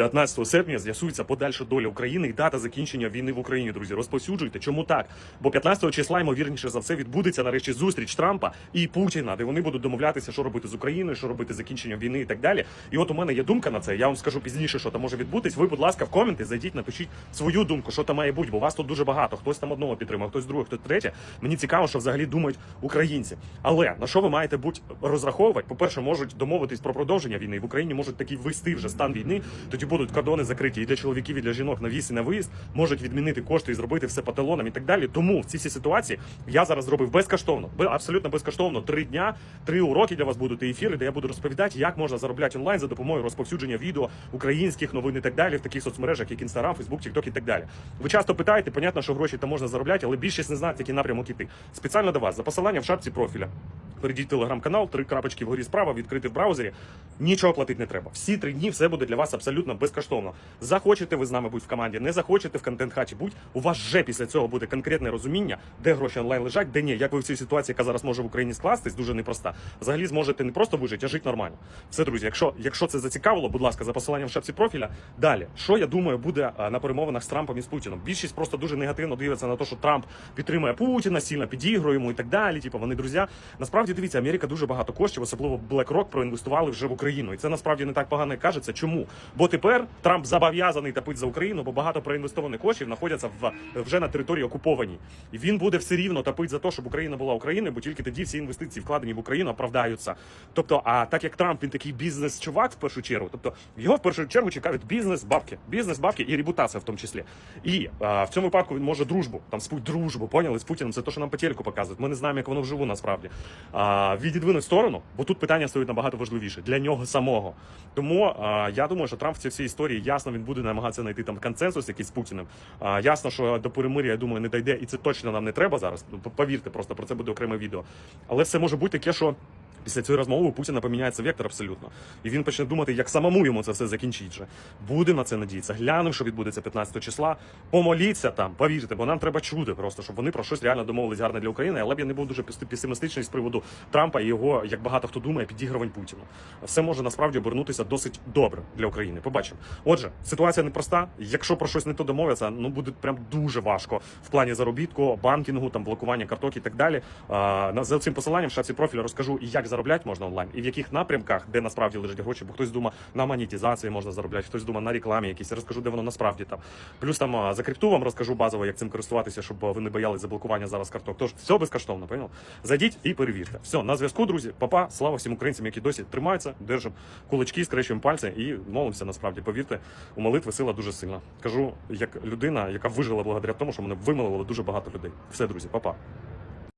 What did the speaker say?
15 серпня з'ясується подальша доля України і дата закінчення війни в Україні. Друзі, розповсюджуйте. Чому так? Бо 15 числа, ймовірніше за все, відбудеться нарешті зустріч Трампа і Путіна, де вони будуть домовлятися, що робити з Україною, що робити з закінченням війни і так далі. І от у мене є думка на це. Я вам скажу пізніше, що там може відбутись. Ви, будь ласка, в коменти зайдіть, напишіть свою думку, що там має бути, бо вас тут дуже багато. Хтось там одного підтримав, хтось другого, хтось третє. Мені цікаво, що взагалі думають українці. Але на що ви маєте бути розраховувати? По-перше, можуть домовитись про продовження війни. В Україні можуть такий ввести вже стан війни. Тоді будуть кордони закриті і для чоловіків, і для жінок на в'їзд і на виїзд. Можуть відмінити кошти і зробити все по талонам і так далі. Тому в цій всій ситуації я зараз зробив безкоштовно, абсолютно безкоштовно. Три дня, три уроки для вас будуть і ефіри, де я буду розповідати, як можна заробляти онлайн за допомогою розповсюдження відео українських новин і так далі в таких соцмережах, як Instagram, Facebook, TikTok і так далі. Ви часто питаєте, понятно, що гроші там можна заробляти, але більшість не знає, який напрямок іти. Спеціально до вас за посиланням в шапці профіля. Перейдіть в телеграм-канал, три крапочки вгорі справа, відкрити в браузері. Нічого платити не треба. Всі три дні все буде для вас абсолютно безкоштовно. Захочете ви з нами бути в команді, не захочете в контент хаті будь. У вас вже після цього буде конкретне розуміння, де гроші онлайн лежать, де ні. Як ви в цій ситуації, яка зараз може в Україні скластись, дуже непроста. Взагалі зможете не просто вижити, а жити нормально. Все, друзі, якщо, якщо це зацікавило, будь ласка, за посиланням в шапці профіля. Далі, що я думаю, буде на перемовинах з Трампом і з Путіном. Більшість просто дуже негативно дивиться на те, що Трамп підтримує Путіна, сильно підігрує йому і так далі. Типу, вони друзі. Насправді дивіться, Америка дуже багато коштів, особливо BlackRock, проінвестували вже в Україну. І це насправді не так погано як кажеться. Чому? Бо тепер Трамп зобов'язаний топити за Україну, бо багато проінвестованих коштів знаходяться в вже на території окупованій. І він буде все рівно топити за те, щоб Україна була Україною, бо тільки тоді всі інвестиції вкладені в Україну оправдаються. Тобто, а так як Трамп він такий бізнес-чувак в першу чергу, тобто його в першу чергу чекають бізнес, бабки, бізнес, бабки і репутація в тому числі. І а, в цьому випадку він може дружбу, там спуть дружбу, поняли з Путіним. Це те, що нам по телеку показують. Ми не знаємо, як воно вживу насправді. Відідвинуть сторону, бо тут питання стоїть набагато важливіше для нього самого. Тому я думаю, що Трамп в цій всій історії ясно він буде намагатися знайти там консенсус якийсь з Путіним. Ясно, що до перемир'я, я думаю, не дійде, і це точно нам не треба зараз. Повірте, просто про це буде окреме відео. Але все може бути таке, що. Після цієї розмови Путіна поміняється вектор абсолютно. І він почне думати, як самому йому це все закінчить. же. Будемо на це надіятися. Глянемо, що відбудеться 15 числа. Помоліться там, повірте, бо нам треба чути просто, щоб вони про щось реально домовились гарне для України. Але б я не був дуже пес- песимістичний з приводу Трампа і його, як багато хто думає, підігрувань Путіну. Все може насправді обернутися досить добре для України. Побачимо. Отже, ситуація непроста. Якщо про щось не то домовляться, ну буде прям дуже важко в плані заробітку, банкінгу, там блокування карток і так далі. За цим посиланням в шапці профіля розкажу як заробляти можна онлайн, і в яких напрямках, де насправді лежать гроші, бо хтось думає на монетизації можна заробляти, хтось думає на рекламі якійсь. Я розкажу, де воно насправді там. Плюс там за крипту вам розкажу базово, як цим користуватися, щоб ви не боялись заблокування зараз карток. Тож все безкоштовно, понял? Зайдіть і перевірте. Все, на зв'язку, друзі. Папа, слава всім українцям, які досі тримаються, держимо кулачки, скрещуємо пальці і молимося. Насправді, повірте, у молитви сила дуже сильна. Кажу, як людина, яка вижила благодаря тому, що мене вимилувало дуже багато людей. Все, друзі, папа.